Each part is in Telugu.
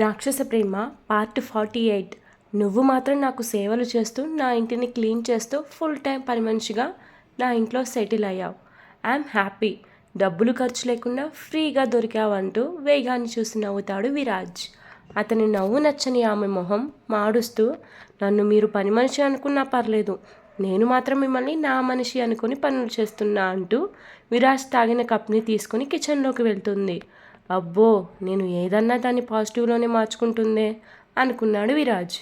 రాక్షస ప్రేమ పార్ట్ ఫార్టీ ఎయిట్ నువ్వు మాత్రం నాకు సేవలు చేస్తూ నా ఇంటిని క్లీన్ చేస్తూ ఫుల్ టైం పని మనిషిగా నా ఇంట్లో సెటిల్ అయ్యావు. ఐఎమ్ హ్యాపీ డబ్బులు ఖర్చు లేకుండా ఫ్రీగా దొరికావంటూ వేగాన్ని చూసి నవ్వుతాడు విరాజ్. అతని నవ్వు నచ్చని ఆమె మొహం మాడుస్తూ నన్ను మీరు పని మనిషి అనుకున్నా పర్లేదు. నేను మాత్రం మిమ్మల్ని నా మనిషి అనుకుని పనులు చేస్తున్నా అంటూ విరాజ్ తాగిన కప్ని తీసుకుని కిచెన్లోకి వెళ్తుంది. అబ్బో నేను ఏదన్నా దాన్ని పాజిటివ్లోనే మార్చుకుంటుందే అనుకున్నాడు విరాజ్.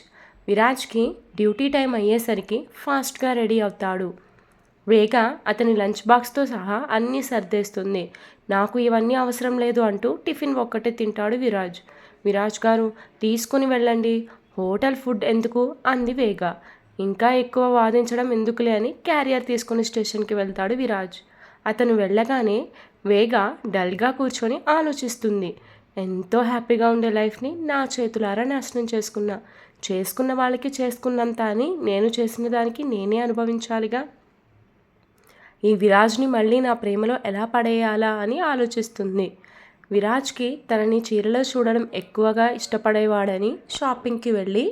విరాజ్కి డ్యూటీ టైం అయ్యేసరికి ఫాస్ట్గా రెడీ అవుతాడు. వేగ అతని లంచ్ బాక్స్తో సహా అన్నీ సర్దేస్తుంది. నాకు ఇవన్నీ అవసరం లేదు అంటూ టిఫిన్ ఒక్కటే తింటాడు విరాజ్. విరాజ్ గారు తీసుకుని వెళ్ళండి. హోటల్ ఫుడ్ ఎందుకు? అంది వేగ. ఇంకా ఎక్కువ వాదించడం ఎందుకులే అని క్యారియర్ తీసుకుని స్టేషన్కి వెళ్తాడు విరాజ్. అతను వెళ్ళగానే వేగ డల్గా కూర్చొని ఆలోచిస్తుంది. ఎంతో హ్యాపీగా ఉండే లైఫ్ని నా చేతులారా నాశనం చేసుకున్నా. చేసుకున్న వాళ్ళకి చేసుకున్నంత అని నేను చేసిన దానికి నేనే అనుభవించాలిగా. ఈ విరాజ్ని మళ్ళీ నా ప్రేమలో ఎలా పడేయాలా అని ఆలోచిస్తుంది. విరాజ్కి తనని చీరలో చూడడం ఎక్కువగా ఇష్టపడేవాడని షాపింగ్కి వెళ్ళి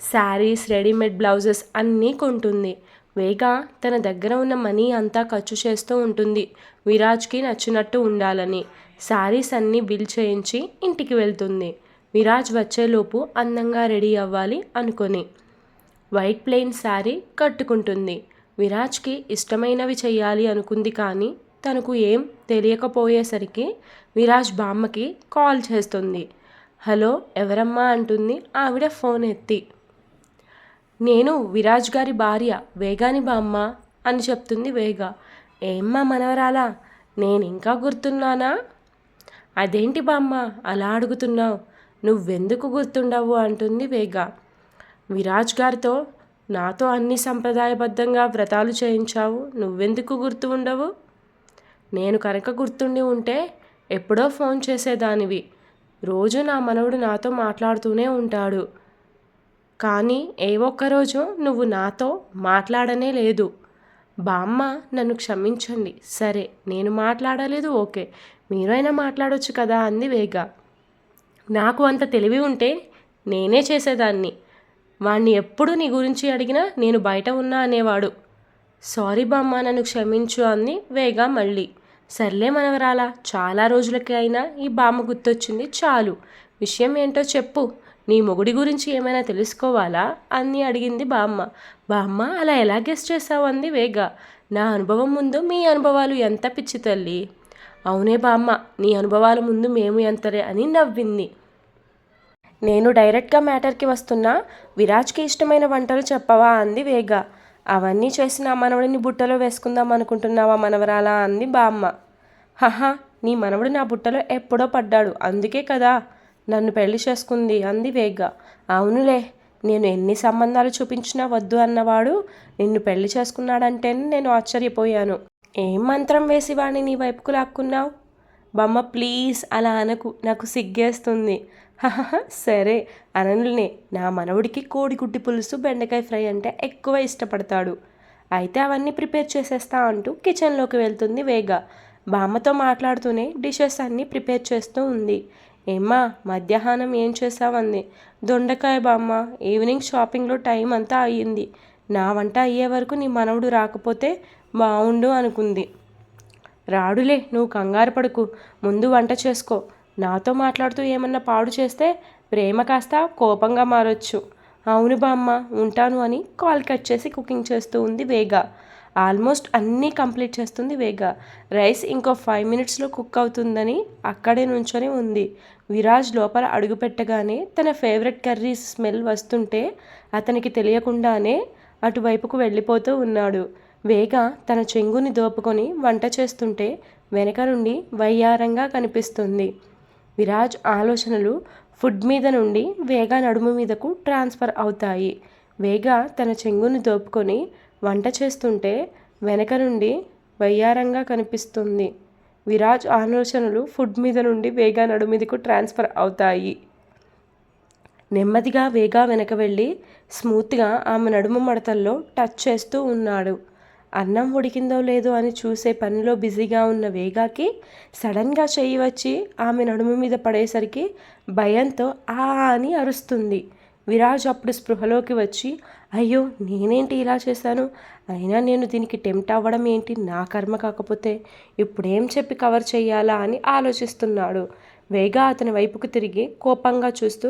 శారీస్ రెడీమేడ్ బ్లౌజెస్ అన్నీ కొంటుంది. వేగ తన దగ్గర ఉన్న మనీ అంతా ఖర్చు చేస్తూ ఉంటుంది. విరాజ్కి నచ్చినట్టు ఉండాలని. శారీస్ అన్నీ బిల్ చేయించి ఇంటికి వెళ్తుంది. విరాజ్ వచ్చేలోపు అందంగా రెడీ అవ్వాలి అనుకొని. వైట్ ప్లెయిన్ శారీ కట్టుకుంటుంది. విరాజ్కి ఇష్టమైనవి చేయాలి అనుకుంది కానీ తనకు ఏం తెలియకపోయేసరికి విరాజ్ బామ్మకి కాల్ చేస్తుంది. హలో ఎవరమ్మా? అంటుంది ఆవిడ ఫోన్ ఎత్తి. నేను విరాజ్ గారి భార్య వేగాని బామ్మ అని చెప్తుంది వేగ. ఏమ్మా మనవరాలా? నేను ఇంకా గుర్తున్నానా? అదేంటి బామ్మ అలా అడుగుతున్నావు. నువ్వెందుకు గుర్తుండవు? అంటుంది వేగ. విరాజ్ గారితో నాతో అన్ని సంప్రదాయబద్ధంగా వ్రతాలు చేయించావు. నువ్వెందుకు గుర్తు ఉండవు? నేను కనుక గుర్తుండి ఉంటే ఎప్పుడో ఫోన్ చేసేదానివి. రోజు నా మనవడు నాతో మాట్లాడుతూనే ఉంటాడు. కానీ ఏ ఒక్కరోజు నువ్వు నాతో మాట్లాడనే లేదు. బామ్మ నన్ను క్షమించండి. సరే నేను మాట్లాడలేదు ఓకే. మీరైనా మాట్లాడొచ్చు కదా అంది వేగ. నాకు అంత తెలివి ఉంటే నేనే చేసేదాన్ని. వాణ్ణి ఎప్పుడు నీ గురించి అడిగినా నేను బయట ఉన్నా అనేవాడు. సారీ బామ్మ నన్ను క్షమించు అంది వేగ మళ్ళీ. సర్లే మనవరాలా చాలా రోజులకి అయినా ఈ బామ్మ గుర్తొచ్చింది చాలు. విషయం ఏంటో చెప్పు. నీ మొగుడి గురించి ఏమైనా తెలుసుకోవాలా? అని అడిగింది బామ్మ. బామ్మ అలా ఎలా గెస్ట్ చేసావు అంది వేగ. నా అనుభవం ముందు మీ అనుభవాలు ఎంత పిచ్చి తల్లి? అవునే బామ్మ నీ అనుభవాల ముందు మేము ఎంతరే అని నవ్వింది. నేను డైరెక్ట్గా మ్యాటర్కి వస్తున్నా? విరాజ్కి ఇష్టమైన వంటలు చెప్పవా? అంది వేగ. అవన్నీ చేసిన మనవడిని బుట్టలో వేసుకుందాం అనుకుంటున్నావా మనవరాలా? అంది బామ్మ. హహా నీ మనవడు నా బుట్టలో ఎప్పుడో పడ్డాడు. అందుకే కదా. నన్ను పెళ్ళి చేసుకుంది అంది వేగ్గా. అవునులే నేను ఎన్ని సంబంధాలు చూపించినా వద్దు అన్నవాడు నిన్ను పెళ్ళి చేసుకున్నాడంటేనే నేను ఆశ్చర్యపోయాను. ఏం మంత్రం వేసి వాడిని నీ వైపుకు లాక్కున్నావు? బొమ్మ ప్లీజ్ అలా అనకు. నాకు సిగ్గేస్తుంది. సరే అననులనే నా మనవుడికి కోడిగుడ్డి పులుసు బెండకాయ ఫ్రై అంటే ఎక్కువ ఇష్టపడతాడు. అయితే అవన్నీ ప్రిపేర్ చేసేస్తా అంటూ కిచెన్లోకి వెళ్తుంది వేగ బామ్మతో మాట్లాడుతూనే డిషెస్ అన్నీ ప్రిపేర్ చేస్తూ ఉంది. ఏమ్మా మధ్యాహ్నం ఏం చేసావంది దొండకాయ బామ్మ ఈవినింగ్ షాపింగ్లో టైం అంతా అయ్యింది. నా వంట అయ్యే వరకు నీ మనవడు రాకపోతే బాగుండు అనుకుంది. రాడులే నువ్వు కంగారు పడుకు. ముందు వంట చేసుకో. నాతో మాట్లాడుతూ ఏమన్నా పాడు చేస్తే ప్రేమ కాస్త కోపంగా మారొచ్చు. అవును బామ్మ ఉంటాను అని కాల్ కట్ చేసి కుకింగ్ చేస్తూ ఉంది వేగా. ఆల్మోస్ట్ అన్నీ కంప్లీట్ చేస్తుంది వేగ. రైస్ ఇంకో ఫైవ్ మినిట్స్లో కుక్ అవుతుందని అక్కడే నుంచొని ఉంది. విరాజ్ లోపల అడుగుపెట్టగానే తన ఫేవరెట్ కర్రీస్ స్మెల్ వస్తుంటే అతనికి తెలియకుండానే అటువైపుకు వెళ్ళిపోతూ ఉన్నాడు. వేగ తన చెంగుని దోపుకొని వంట చేస్తుంటే వెనక నుండి వయ్యారంగా కనిపిస్తుంది. విరాజ్ ఆలోచనలు ఫుడ్ మీద నుండి వేగ నడుము మీదకు ట్రాన్స్ఫర్ అవుతాయి. వేగ తన చెంగుని దోపుకొని వంట చేస్తుంటే వెనక నుండి వయ్యారంగా కనిపిస్తుంది. విరాజ్ ఆలోచనలు ఫుడ్ మీద నుండి వేగా నడుమిదికు ట్రాన్స్ఫర్ అవుతాయి. నెమ్మదిగా వేగా వెనక వెళ్ళి స్మూత్గా ఆమె నడుము మడతల్లో టచ్ చేస్తూ ఉన్నాడు. అన్నం ఉడికిందో లేదో అని చూసే పనిలో బిజీగా ఉన్న వేగాకి సడన్గా చెయ్యి వచ్చి ఆమె నడుము మీద పడేసరికి భయంతో ఆ అని అరుస్తుంది. విరాజ్ అప్పుడు స్పృహలోకి వచ్చి అయ్యో నేనేంటి ఇలా చేశాను? అయినా నేను దీనికి టెంప్ట్ అవ్వడం ఏంటి? నా కర్మ కాకపోతే ఇప్పుడేం చెప్పి కవర్ చేయాలా అని ఆలోచిస్తున్నాడు. వేగా అతని వైపుకు తిరిగి కోపంగా చూస్తూ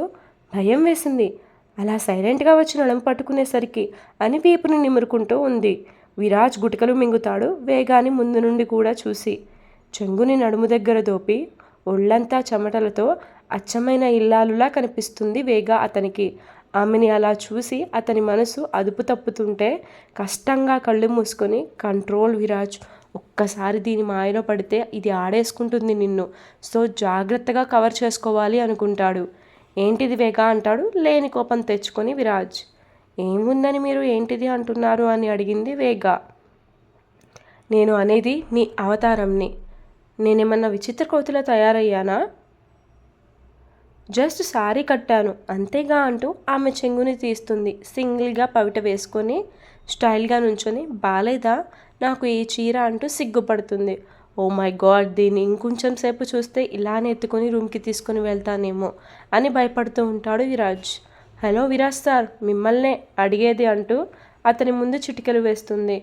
భయం వేసింది. అలా సైలెంట్గా వచ్చి నడుము పట్టుకునేసరికి అని వీపుని నిమురుకుంటూ ఉంది. విరాజ్ గుటికలు మింగుతాడు వేగాని ముందు నుండి కూడా చూసి. చెంగుని నడుము దగ్గర దోపి ఒళ్ళంతా చెమటలతో అచ్చమైన ఇల్లాలులా కనిపిస్తుంది వేగా అతనికి. ఆమెని అలా చూసి అతని మనసు అదుపు తప్పుతుంటే కష్టంగా కళ్ళు మూసుకొని కంట్రోల్ విరాజ్ ఒక్కసారి దీని మాయలో పడితే ఇది ఆడేసుకుంటుంది నిన్ను. సో జాగ్రత్తగా కవర్ చేసుకోవాలి అనుకుంటాడు. ఏంటిది వేగా? అంటాడు. లేని కోపం తెచ్చుకొని విరాజ్. ఏముందని మీరు ఏంటిది అంటున్నారు? అని అడిగింది వేగా. నేను అనేది మీ అవతారంని. నేనేమన్నా విచిత్ర కోతిలో తయారయ్యానా? జస్ట్ సారీ కట్టాను అంతేగా అంటూ ఆమె చెంగుని తీస్తుంది. సింగిల్గా పవిట వేసుకొని స్టైల్గా నుంచొని బాలేదా నాకు ఈ చీర అంటూ సిగ్గుపడుతుంది. ఓ మై గాడ్ దీన్ని ఇంకొంచెం సేపు చూస్తే ఇలానే ఎత్తుకొని రూమ్కి తీసుకొని వెళ్తానేమో అని భయపడుతూ ఉంటాడు విరాజ్. హలో విరాజ్ సార్ మిమ్మల్నే అడిగేది అంటూ అతని ముందు చిటికలు వేస్తుంది.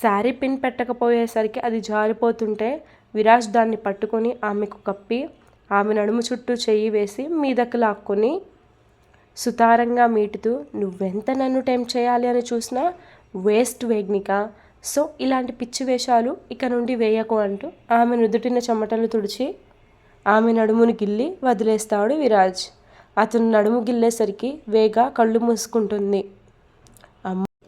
శారీ పిన్ పెట్టకపోయేసరికి అది జారిపోతుంటే విరాజ్ దాన్ని పట్టుకొని ఆమెకు కప్పి ఆమె నడుము చుట్టూ చెయ్యి వేసి మీదకు లాక్కొని సుతారంగా మీటుతూ నువ్వెంత నన్ను టైం చేయాలి అని చూసినా వేస్ట్ వేగ్నిక. సో ఇలాంటి పిచ్చి వేషాలు ఇక నుండి వేయకు అంటూ ఆమె నుదుటిన చెమటలు తుడిచి ఆమె నడుమును గిల్లి వదిలేస్తాడు విరాజ్. అతను నడుము గిల్లేసరికి వేగా కళ్ళు మూసుకుంటుంది.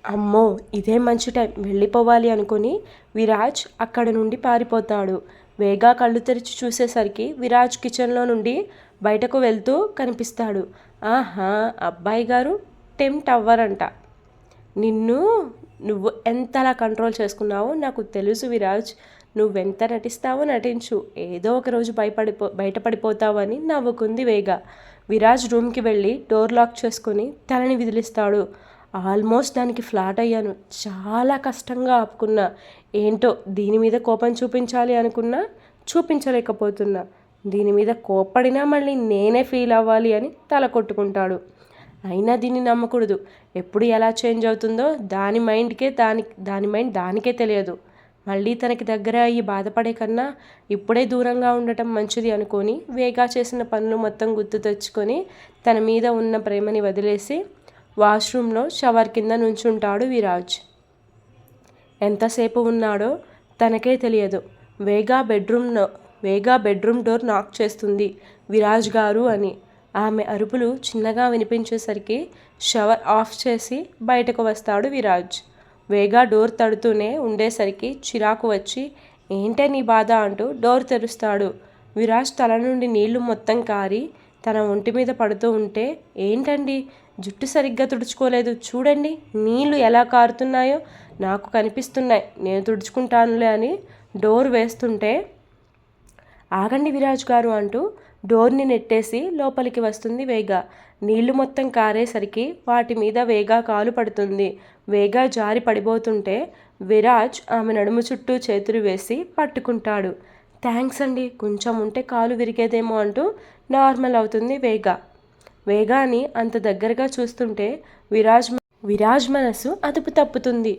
అమ్మో ఇదే మంచి టైం. వెళ్ళిపోవాలి అనుకుని విరాజ్ అక్కడ నుండి పారిపోతాడు. వేగా కళ్ళు తెరిచి చూసేసరికి విరాజ్ కిచెన్లో నుండి బయటకు వెళ్తూ కనిపిస్తాడు. ఆహా అబ్బాయి గారు టెంప్ట్ అవ్వరంట. నిన్ను నువ్వు ఎంతలా కంట్రోల్ చేసుకున్నావో నాకు తెలుసు విరాజ్. నువ్వెంత నటిస్తావో నటించు. ఏదో ఒక రోజు భయపడిపో బయటపడిపోతావని నవ్వుకుంది వేగా. విరాజ్ రూమ్కి వెళ్ళి డోర్ లాక్ చేసుకుని తలని విదిలిస్తాడు. ఆల్మోస్ట్ దానికి ఫ్లాట్ అయ్యాను. చాలా కష్టంగా ఆపుకున్నా. ఏంటో దీని మీద కోపం చూపించాలి అనుకున్నా చూపించలేకపోతున్నా. దీని మీద కోప్పడినా మళ్ళీ నేనే ఫీల్ అవ్వాలి అని తల కొట్టుకుంటాడు. అయినా దీన్ని నమ్మకూడదు. ఎప్పుడు ఎలా చేంజ్ అవుతుందో దాని మైండ్కే దాని దాని మైండ్ దానికే తెలియదు. మళ్ళీ తనకి దగ్గర అయ్యి బాధపడే కన్నా ఇప్పుడే దూరంగా ఉండటం మంచిది అనుకొని వేగా చేసిన పనులు మొత్తం గుర్తు తెచ్చుకొని తన మీద ఉన్న ప్రేమని వదిలేసి వాష్రూమ్లో షవర్ కింద నుంచుంటాడు విరాజ్. ఎంతసేపు ఉన్నాడో తనకే తెలియదు. Vega bedroom Vega bedroom door knock చేస్తుంది విరాజ్ గారు అని. ఆమె అరుపులు చిన్నగా వినిపించేసరికి షవర్ ఆఫ్ చేసి బయటకు వస్తాడు విరాజ్. వేగా డోర్ తడుతూనే ఉండేసరికి చిరాకు వచ్చి ఏంటే నీ బాధ? అంటూ డోర్ తెరుస్తాడు. విరాజ్ తల నుండి నీళ్ళు మొత్తం కారి తన ఒంటి మీద పడుతూ ఉంటే ఏంటండి? జుట్టు సరిగ్గా తుడుచుకోలేదు. చూడండి నీళ్ళు ఎలా కారుతున్నాయో నాకు కనిపిస్తున్నాయి. నేను తుడుచుకుంటానులే అని డోర్ వేస్తుంటే ఆగండి విరాజ్ గారు అంటూ డోర్ని నెట్టేసి లోపలికి వస్తుంది వేగ. నీళ్ళు మొత్తం కారేసరికి వాటి మీద వేగా కాలు పడుతుంది. వేగా జారి పడిపోతుంటే విరాజ్ ఆమె నడుము చుట్టూ చేతులు వేసి పట్టుకుంటాడు. థ్యాంక్స్ అండి కొంచెం ఉంటే కాలు విరిగేదేమో అంటూ నార్మల్ అవుతుంది వేగ. వేగాన్ని అంత దగ్గరగా చూస్తుంటే విరాజ్ విరాజ్ మనసు అదుపు తప్పుతుంది.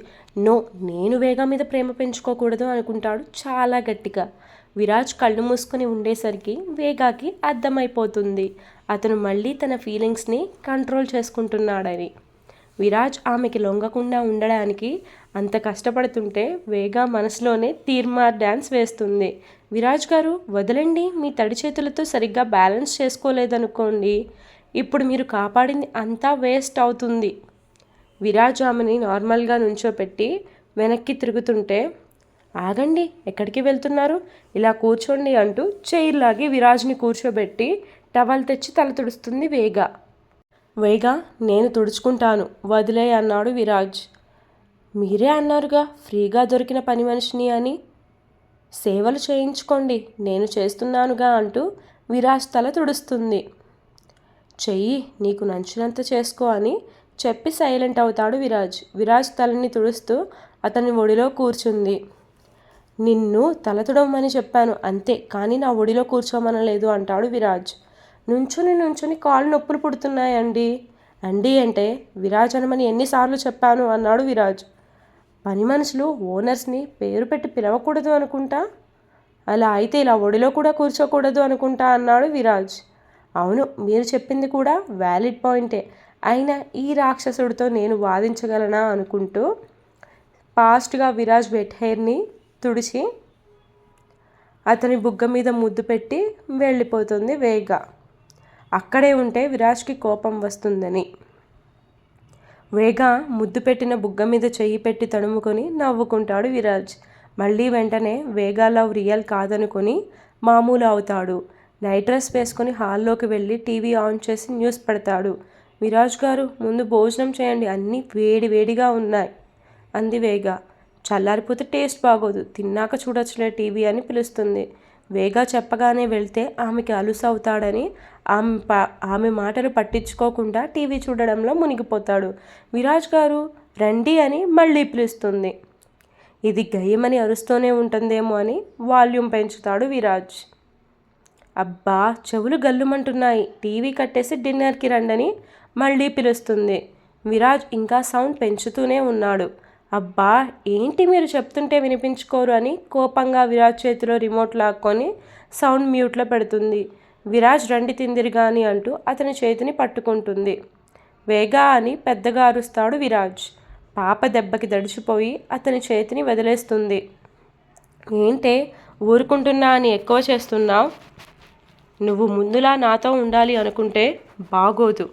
నో నేను వేగా మీద ప్రేమ పెంచుకోకూడదు అనుకుంటాడు చాలా గట్టిగా. విరాజ్ కళ్ళు మూసుకొని ఉండేసరికి వేగాకి అర్థమైపోతుంది. అతను మళ్ళీ తన ఫీలింగ్స్ని కంట్రోల్ చేసుకుంటున్నాడని. విరాజ్ ఆమెకి లొంగకుండా ఉండడానికి అంత కష్టపడుతుంటే వేగా మనసులోనే తీర్మార్ డ్యాన్స్ వేస్తుంది. విరాజ్ గారు వదలండి. మీ తడి చేతులతో సరిగ్గా బ్యాలెన్స్ చేసుకోలేదనుకోండి. ఇప్పుడు మీరు కాపాడింది అంతా వేస్ట్ అవుతుంది. విరాజ్ ఆమెని నార్మల్గా నుంచోపెట్టి వెనక్కి తిరుగుతుంటే ఆగండి ఎక్కడికి వెళ్తున్నారు? ఇలా కూర్చోండి అంటూ చైర్ లాగి విరాజ్ని కూర్చోబెట్టి టవల్ తెచ్చి తల తుడుస్తుంది వేగ. వేగ నేను తుడుచుకుంటాను వదిలే అన్నాడు విరాజ్. మీరే అన్నారుగా ఫ్రీగా దొరికిన పని మనిషిని అని. సేవలు చేయించుకోండి నేను చేస్తున్నానుగా అంటూ విరాజ్ తల తుడుస్తుంది. చెయ్యి నీకు నచ్చినంత చేసుకో అని చెప్పి సైలెంట్ అవుతాడు విరాజ్. విరాజ్ తలని తుడుస్తూ అతని ఒడిలో కూర్చుంది. నిన్ను తలతుడమని చెప్పాను అంతే. కానీ నా ఒడిలో కూర్చోమనలేదు అంటాడు విరాజ్. నుంచుని నుంచుని కాళ్ళు నొప్పులు పుడుతున్నాయండి. అండి అంటే విరాజ్ అనమని ఎన్నిసార్లు చెప్పాను అన్నాడు విరాజ్. పని మనుషులు ఓనర్స్ని పేరు పెట్టి పిలవకూడదు అనుకుంటా? అలా అయితే ఇలా ఒడిలో కూడా కూర్చోకూడదు అనుకుంటా అన్నాడు విరాజ్. అవును మీరు చెప్పింది కూడా వ్యాలిడ్ పాయింటే. అయినా ఈ రాక్షసుడితో నేను వాదించగలనా అనుకుంటూ ఫాస్ట్గా విరాజ్ వెట్ హెయిర్ని తుడిచి అతని బుగ్గ మీద ముద్దు పెట్టి వెళ్ళిపోతుంది వేగ. అక్కడే ఉంటే విరాజ్కి కోపం వస్తుందని. వేగ ముద్దు పెట్టిన బుగ్గ మీద చెయ్యి పెట్టి తడుముకొని నవ్వుకుంటాడు విరాజ్. మళ్ళీ వెంటనే వేగా లవ్ రియల్ కాదనుకొని మామూలు అవుతాడు. నైట్ డ్రెస్ వేసుకొని హాల్లోకి వెళ్ళి టీవీ ఆన్ చేసి న్యూస్ పెడతాడు. విరాజ్ గారు ముందు భోజనం చేయండి అన్నీ వేడి వేడిగా ఉన్నాయి అంది వేగా. చల్లారిపోతే టేస్ట్ బాగోదు తిన్నాక చూడొచ్చులే టీవీ అని పిలుస్తుంది. వేగా చెప్పగానే వెళ్తే ఆమెకి అలుసు అవుతాడని ఆమె ఆమె మాటలు పట్టించుకోకుండా టీవీ చూడడంలో మునిగిపోతాడు. విరాజ్ గారు రండి అని మళ్ళీ పిలుస్తుంది. ఇది గయ్యమని అరుస్తూనే ఉంటుందేమో అని వాల్యూమ్ పెంచుతాడు విరాజ్ అబ్బా చెవులు గల్లుమంటున్నాయి. టీవీ కట్టేసి డిన్నర్కి రండని మళ్ళీ పిలుస్తుంది. విరాజ్ ఇంకా సౌండ్ పెంచుతూనే ఉన్నాడు. అబ్బా ఏంటి మీరు చెప్తుంటే వినిపించుకోరు అని కోపంగా విరాజ్ చేతిలో రిమోట్ లాక్కొని సౌండ్ మ్యూట్లో పెడుతుంది. విరాజ్ రండి తిందిరు కానీ అంటూ అతని చేతిని పట్టుకుంటుంది. వేగా అని పెద్దగా అరుస్తాడు విరాజ్. పాప దెబ్బకి దడిచిపోయి అతని చేతిని వదిలేస్తుంది. ఏంటే ఊరుకుంటున్నా అని ఎక్కువ చేస్తున్నావు? నువ్వు ముందులా నాతో ఉండాలి అనుకుంటే బాగోదు.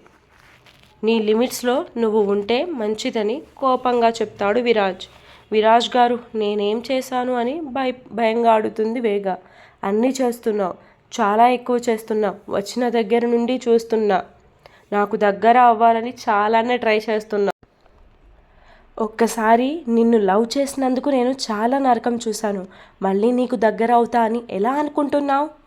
నీ లిమిట్స్లో నువ్వు ఉంటే మంచిదని కోపంగా చెప్తాడు విరాజ్. విరాజ్ గారు నేనేం చేశాను అని భయ భయంగా ఆడుతుంది వేగ. అన్నీ చేస్తున్నావు. చాలా ఎక్కువ చేస్తున్నావు. వచ్చిన దగ్గర నుండి చూస్తున్నా. నాకు దగ్గర అవ్వాలని చాలానే ట్రై చేస్తున్నా. ఒక్కసారి నిన్ను లవ్ చేసినందుకు నేను చాలా నరకం చూశాను. మళ్ళీ నీకు దగ్గర అవుతా అని ఎలా అనుకుంటున్నావు?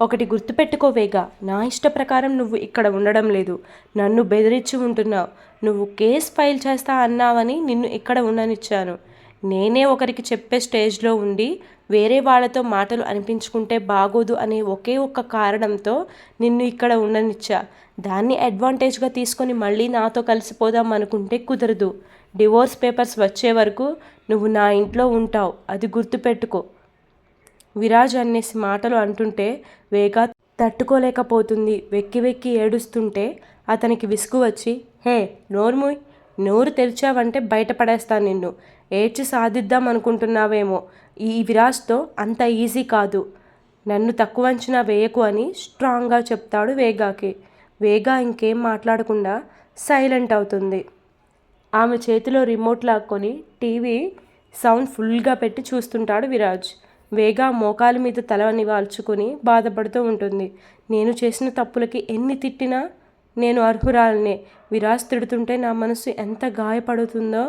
ఒకటి గుర్తుపెట్టుకోవేగా నా ఇష్ట ప్రకారం నువ్వు ఇక్కడ ఉండడం లేదు. నన్ను బెదిరించి ఉంటున్నావు నువ్వు కేస్ ఫైల్ చేస్తా అన్నావని నిన్ను ఇక్కడ ఉండనిచ్చాను. నేనే ఒకరికి చెప్పే స్టేజ్లో ఉండి వేరే వాళ్ళతో మాటలు అనిపించుకుంటే బాగోదు అనే ఒకే ఒక్క కారణంతో నిన్ను ఇక్కడ ఉండనిచ్చా. దాన్ని అడ్వాంటేజ్గా తీసుకొని మళ్ళీ నాతో కలిసిపోదాం అనుకుంటే కుదరదు. డివోర్స్ పేపర్స్ వచ్చే వరకు నువ్వు నా ఇంట్లో ఉంటావు. అది గుర్తుపెట్టుకో. విరాజ్ అనేసి మాటలు అంటుంటే వేగా తట్టుకోలేకపోతుంది. వెక్కి వెక్కి ఏడుస్తుంటే అతనికి విసుగు వచ్చి హే నోర్ముయ్ నోరు తెరిచావంటే బయటపడేస్తాను నిన్ను. ఏడ్చి సాధిద్దాం అనుకుంటున్నావేమో. ఈ విరాజ్తో అంత ఈజీ కాదు. నన్ను తక్కువ అంచనా వేయకు అని స్ట్రాంగ్గా చెప్తాడు వేగాకి. వేగా ఇంకేం మాట్లాడకుండా సైలెంట్ అవుతుంది. ఆమె చేతిలో రిమోట్ లాక్కొని టీవీ సౌండ్ ఫుల్గా పెట్టి చూస్తుంటాడు విరాజ్. వేగా మోకాలు మీద తల నివాల్చుకుని బాధపడుతూ ఉంటుంది. నేను చేసిన తప్పులకి ఎన్ని తిట్టినా నేను అర్హురాలనే. విరాజ్ తిడుతుంటే నా మనసు ఎంత గాయపడుతుందో.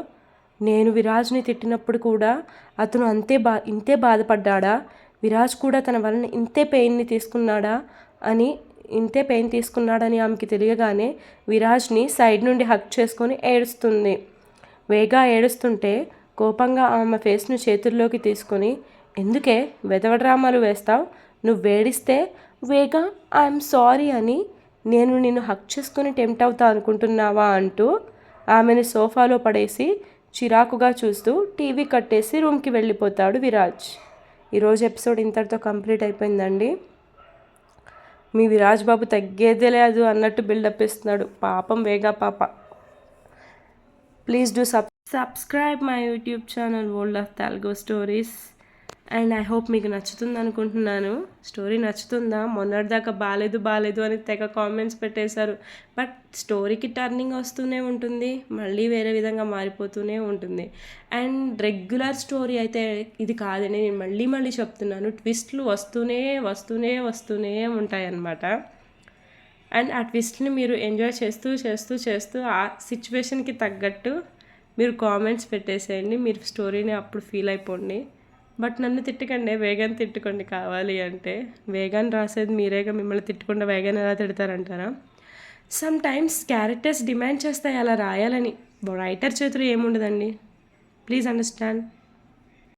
నేను విరాజ్ని తిట్టినప్పుడు కూడా అతను అంతే బా ఇంతే బాధపడ్డా విరాజ్ కూడా తన వలన ఇంతే పెయిన్ని తీసుకున్నాడా అని ఇంతే పెయిన్ తీసుకున్నాడని ఆమెకి తెలియగానే విరాజ్ని సైడ్ నుండి హక్ చేసుకొని ఏడుస్తుంది. వేగా ఏడుస్తుంటే కోపంగా ఆమె ఫేస్ను చేతుల్లోకి తీసుకొని ఎందుకే వెదవ డ్రామాలు వేస్తావు? నువ్వు వేడిస్తే వేగా ఐఎమ్ సారీ అని నేను నిన్ను హక్ చేసుకుని టెంప్ట్ అవుతా అనుకుంటున్నావా అంటూ ఆమెను సోఫాలో పడేసి చిరాకుగా చూస్తూ టీవీ కట్టేసి రూమ్కి వెళ్ళిపోతాడు విరాజ్. ఈరోజు ఎపిసోడ్ ఇంతటితో కంప్లీట్ అయిపోయిందండి. మీ విరాజ్ బాబు తగ్గేదే లేదు అన్నట్టు బిల్డప్ ఇస్తున్నాడు. పాపం వేగా పాప. Please do sub subscribe my YouTube channel world of Telugu stories and I hope మీకు నచ్చుతుంది అనుకుంటున్నాను. స్టోరీ నచ్చుతుందా? మొన్నటిదాకా బాగాలేదు బాగాలేదు అని తెగ కామెంట్స్ పెట్టేశారు. బట్ స్టోరీకి టర్నింగ్ వస్తూనే ఉంటుంది. మళ్ళీ వేరే విధంగా మారిపోతూనే ఉంటుంది. అండ్ రెగ్యులర్ స్టోరీ అయితే ఇది కాదని నేను మళ్ళీ మళ్ళీ చెప్తున్నాను. ట్విస్ట్లు వస్తూనే వస్తూనే వస్తూనే ఉంటాయి అన్నమాట అండ్ ఆ ట్విస్ట్ని మీరు ఎంజాయ్ చేస్తూ చేస్తూ చేస్తూ ఆ సిచ్యువేషన్కి తగ్గట్టు మీరు కామెంట్స్ పెట్టేసేయండి. మీరు స్టోరీని అప్పుడు ఫీల్ అయిపోండి. బట్ నన్ను తిట్టకండి వేగన్ తిట్టుకోండి కావాలి అంటే. వేగన్ రాసేది మీరేగా మిమ్మల్ని తిట్టకుండా వేగన్ ఎలా తిడతారంటారా? సమ్ టైమ్స్ క్యారెక్టర్స్ డిమాండ్ చేస్తాయి అలా రాయాలని. రైటర్ చేతులు ఏముండదండి? Please understand